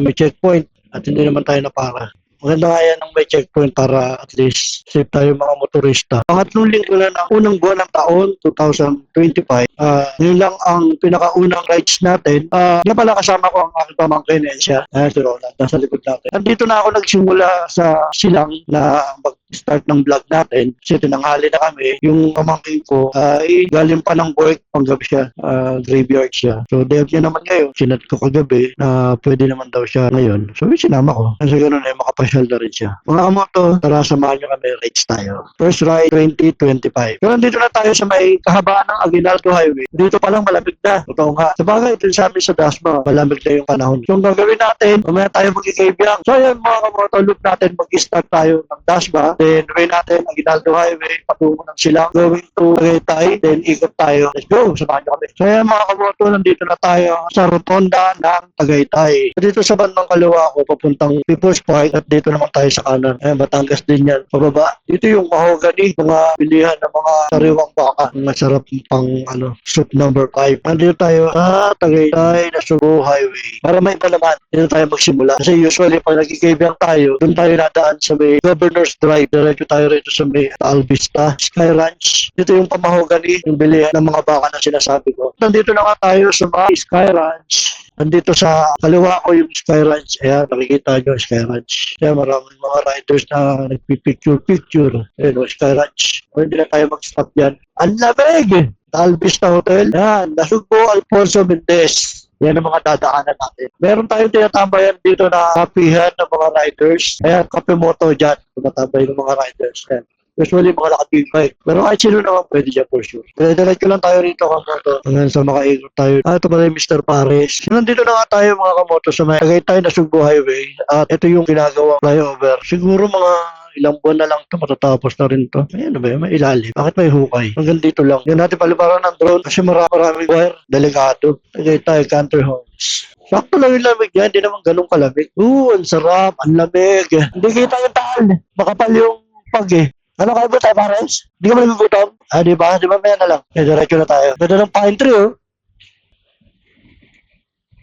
may checkpoint at hindi naman tayo na para. Maganda nga yan ng may checkpoint para at least safe tayo mga motorista. Pangatlong linggo na ng unang buwan ng taon, 2025, ah yun lang ang pinakaunang rides natin. Ah nga pala kasama ko ang aking pamangkin, eh, siya, eh, si Roland, nasa likod natin. Nandito na ako nagsimula sa silang na mag-start ng vlog natin. Kasi tinanghali na kami. Yung pamangkin ko ay galing pa ng work panggabi siya. ah, graveyard siya. So, day niya naman ngayon. Sinat ko kagabi na pwede naman daw siya ngayon. So, sinama ko. Kasi ganoon ay makapasyal na rin siya. Mga kamoto, tara samahan niyo kami. Rides tayo. First ride, 2025. Pero nandito na tayo sa may kahabaan ng Aguinaldo Highway. Dito pa lang malamig na. Totoo nga. Sa bagay, ito sa amin sa Dasma, malamig na yung panahon. So, gagawin natin, mamaya tayo magkikaibyang. So, ayan mga kamoto, loop natin, mag-start tayo ng Dasma. Then, gawin natin Aguinaldo Highway, patungo ng silang, going to Tagaytay, then ikot tayo. Let's go, samahan niyo kami. So, ayan mga kamoto, nandito na tayo sa rotonda ng Tagaytay. Dito sa bandang kaliwa ko, papuntang People's Park, at dito naman tayo sa kanan. Ayan, Batangas din yan. Pababa. Dito yung mahogany, mga bilihan ng mga sariwang baka. Masarap pang ano, soup number 5. Nandito tayo sa Tagaytay na Subo Highway. Para may palaman, dito tayo magsimula. Kasi usually pag nagkikaibang tayo, doon tayo nadaan sa may Governor's Drive. Diretso tayo rito sa may Alvista, Sky Ranch. Dito yung pamahogany, yung bilihan ng mga baka na sinasabi ko. Nandito na nga tayo sa mga Sky Ranch. Nandito sa kaliwa ko yung Sky Ranch. Ayan, nakikita nyo Sky Ranch. Kaya maraming mga riders na nagpipicture-picture. Ayan, o, Sky Ranch. O, hindi na tayo mag-stop yan. Ang lamig! Alvista Hotel. Yan, Nasugbo Alfonso Mendez. Yan ang mga dadaanan natin. Meron tayong tinatambayan dito na kapihan ng mga riders. Ayan, kape moto dyan. Tumatambay ng mga riders. Ayan. Usually mga nakatibay. Pero kahit sino naman pwede dyan for sure. Kaya diretso lang tayo rito kamoto. Hanggang sa makaikot tayo. Ah, ito pala yung Mr. Pares. Nandito na nga tayo mga kamoto sa may Tagaytay na Sugbo Highway. At ito yung ginagawang flyover. Siguro mga ilang buwan na lang ito, matatapos na rin to. Ayan na ba yun? May ilalim. Bakit may hukay? Hanggang dito lang. Yan natin palibaran ng drone kasi marami maraming wire. Delikado. Tagaytay, Canter Homes. Sakto lang yung lamig yan, hindi naman ganun kalamig. Oo, ang sarap, ang lamig. Hindi kita yung taal. Makapal yung pag eh. Ano kayo ba tayo, pares? Hindi ka ba nagugutom? Ah, di ba? Di ba, maya na lang. Eh, diretso na tayo. Ganda ng pine tree, oh.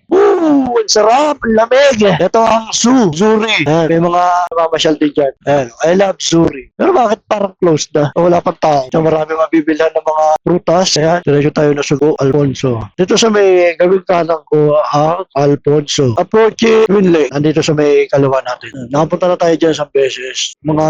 Woo! Ang sarap! Ang lamig! Ito ang Zoo, Zuri. Ayan, may mga mamasyal din dyan. Ayan, I love Zuri. Pero bakit parang closed na? Wala pang tao. So marami mabibilhan ng mga prutas. Ayan, diretso tayo na Sugo, Alfonso. Dito sa may gawing kanan ko ang Alfonso. Approach Winley. Nandito sa may kalawa natin. Nakapunta na tayo dyan sa beses. Mga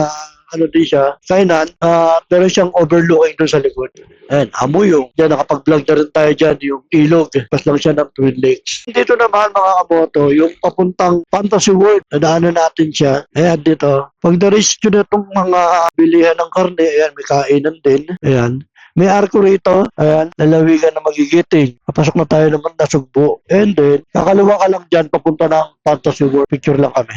ano din siya, kainan, uh, meron siyang overlooking doon sa likod. Ayan, amuyong. Diyan, nakapag-vlog na rin tayo dyan, yung ilog. Pas lang siya ng Twin Lakes. Dito naman, mga kamoto, yung papuntang Fantasy World, nadaanan natin siya. Ayan, dito. Pag na-reach na itong mga bilihan ng karne, ayan, may kainan din. Ayan. May arko rito, ayan, lalawigan na magigiting. Papasok na tayo naman na sugbo. And then, kakaliwa ka lang dyan, papunta ng Fantasy World. Picture lang kami.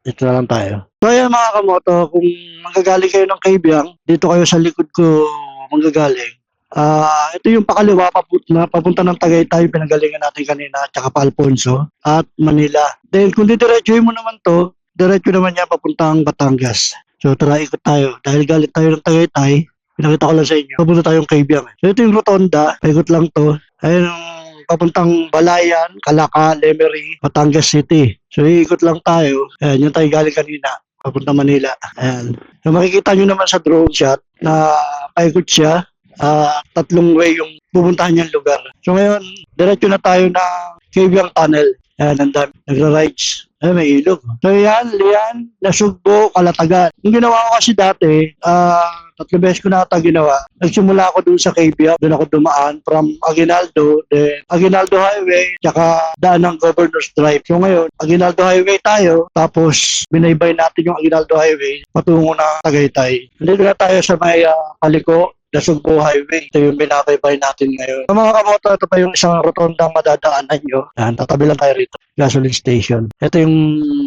Dito na lang tayo. So ayan mga kamoto, kung manggagaling kayo ng Kaibiyang, dito kayo sa likod ko manggagaling. Ah, ito yung pakaliwa papunta, papunta ng Tagaytay, pinagalingan natin kanina, tsaka pa Alfonso at Manila. Then kung didiretsuhin mo naman to, diretso naman yan papuntang Batangas. So tara ikot tayo. Dahil galit tayo ng Tagaytay, pinakita ko lang sa inyo. Papunta tayong Kaibiyang. So ito yung rotonda, paikot lang to. Ayun yung papuntang Balayan, Calaca, Lemery, Batangas City. So iikot lang tayo. Ayan, yung tayo galing kanina papunta Manila. Ayan. So makikita nyo naman sa drone shot na paikot siya. ah, tatlong way yung pupuntahan niyang lugar. So ngayon, diretso na tayo ng Kabyang Tunnel. Ayan, ang dami. Nagra-rides. Ay, may ilog. So yan, Lian, Nasugbo, Kalatagan. Yung ginawa ko kasi dati, ah, tatlo beses ko na ata ginawa. Nagsimula ako dun sa KBF, dun ako dumaan from Aguinaldo, then Aguinaldo Highway, tsaka daan ng Governor's Drive. So ngayon, Aguinaldo Highway tayo, tapos binaybay natin yung Aguinaldo Highway patungo na Tagaytay. Nandito na tayo sa may ah, Paliko, Nasugbo Highway. Ito yung binabaybay natin ngayon. So, mga kamoto, ito pa yung isang rotondang madadaanan nyo. Yan, tatabi lang tayo rito. Gasoline station. Ito yung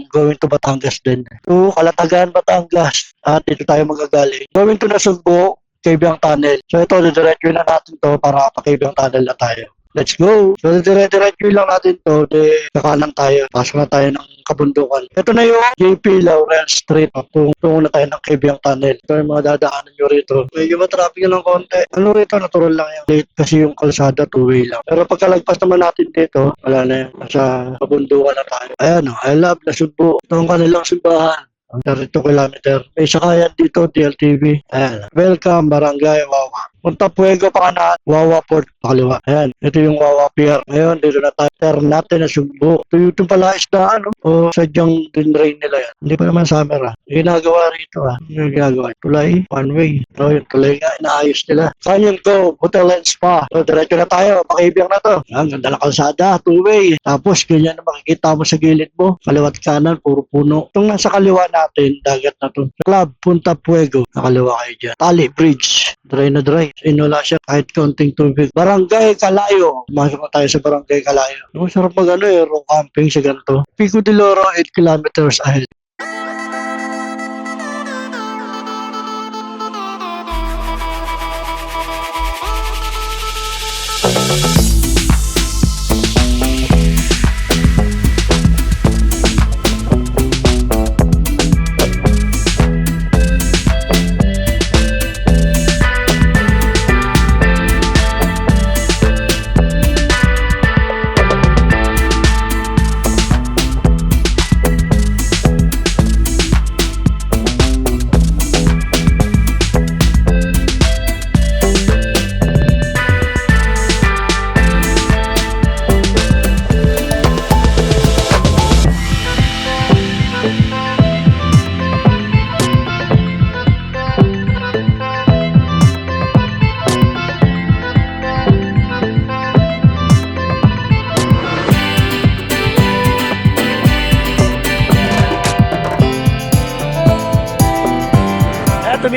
going to Batangas din. So, Kalatagan, Batangas. At dito tayo magagaling. Going to Nasugbo, Kaibang Tunnel. So ito, didiretso na natin to para pa Kaibang Tunnel na tayo. Let's go! So, dire-diretso lang natin to. De, kakanan tayo. Pasok na tayo ng kabundukan. Ito na yung JP Laurel Street. Kung tungo na tayo ng Kibyang Tunnel. Ito yung mga dadaanan nyo rito. Medyo matraffic ng konti. Ano rito, natural lang yung late kasi yung kalsada two-way lang. Pero pagkalagpas naman natin dito, wala na yun. Nasa kabundukan na tayo. Ayan o, I love na Subo. Ito ang kanilang simbahan. Ang 32 kilometer. May sakayan dito, DLTV. Ayan. Welcome, Barangay Wawa. Punta Puego pa kanan, Wawa Port pakaliwa. Ayan, ito yung Wawa Pier. Ngayon, dito na tayo. Turn natin na sugbo. Ito yung pala isdaan, no? O sadyang dinrain nila yan. Hindi pa naman summer, ah. Yung ginagawa rito, ah. Yung ginagawa. Tulay, one way. Ito yung tulay nga, inaayos nila. Canyon Go, Hotel and Spa. So, diretso na tayo. Pakibiyang na to. Ang ganda na kalsada, two way. Tapos, ganyan na makikita mo sa gilid mo. Kaliwat kanan, puro puno. Itong nasa kaliwa natin, dagat na to. Club, Punta Puego. Nakaliwa kayo dyan. Tali Bridge. Dry na dry. Inula siya kahit konting tubig. Barangay Kalayo. Masok tayo sa Barangay Kalayo. Ang sarap mag ano eh, rock camping sa ganito. Pico de Loro, 8 kilometers ahead. Kaya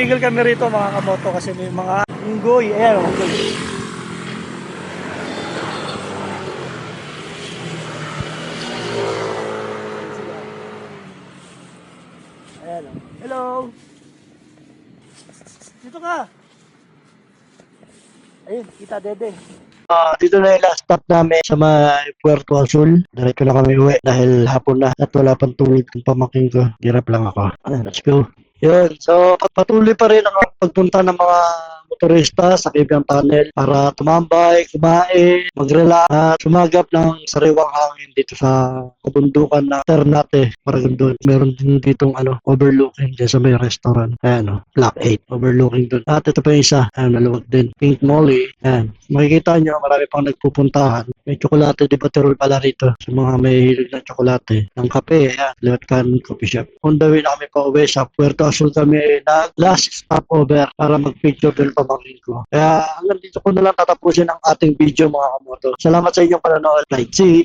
tumigil kami rito mga kamoto kasi may mga unggoy. Oh, unggoy. Ayan, oh. Hello! Dito ka! Ayun, kita dede. Ah, dito na yung last stop namin sa may Puerto Azul. Diretso na kami uwi dahil hapon na at wala pang tulog ng pamaking ko. Hirap lang ako. Ayan, let's go. Yun, so patuloy pa rin ang pagpunta ng mga motorista sa Kibyang Tunnel para tumambay, kumain, mag-relax at sumagap ng sariwang hangin dito sa kabundukan na Ternate, Maragondon. Meron din ditong ano, overlooking dyan sa may restaurant. Ayan o, Block 8, overlooking dun. At ito pa yung isa, ayan, maluwag din. Pink Molly, ayan. Makikita nyo, marami pang nagpupuntahan. May tsokolate de Baterol pala rito sa mga may hilig ng tsokolate. Ng kape, ayan, liwat kan coffee shop. On the way na kami pa uwi sa Puerto Azul kami na last stopover para mag-picture pamangkin ko. Kaya hanggang dito ko na lang tatapusin ang ating video mga kamoto. Salamat sa inyong panonood. Like, see.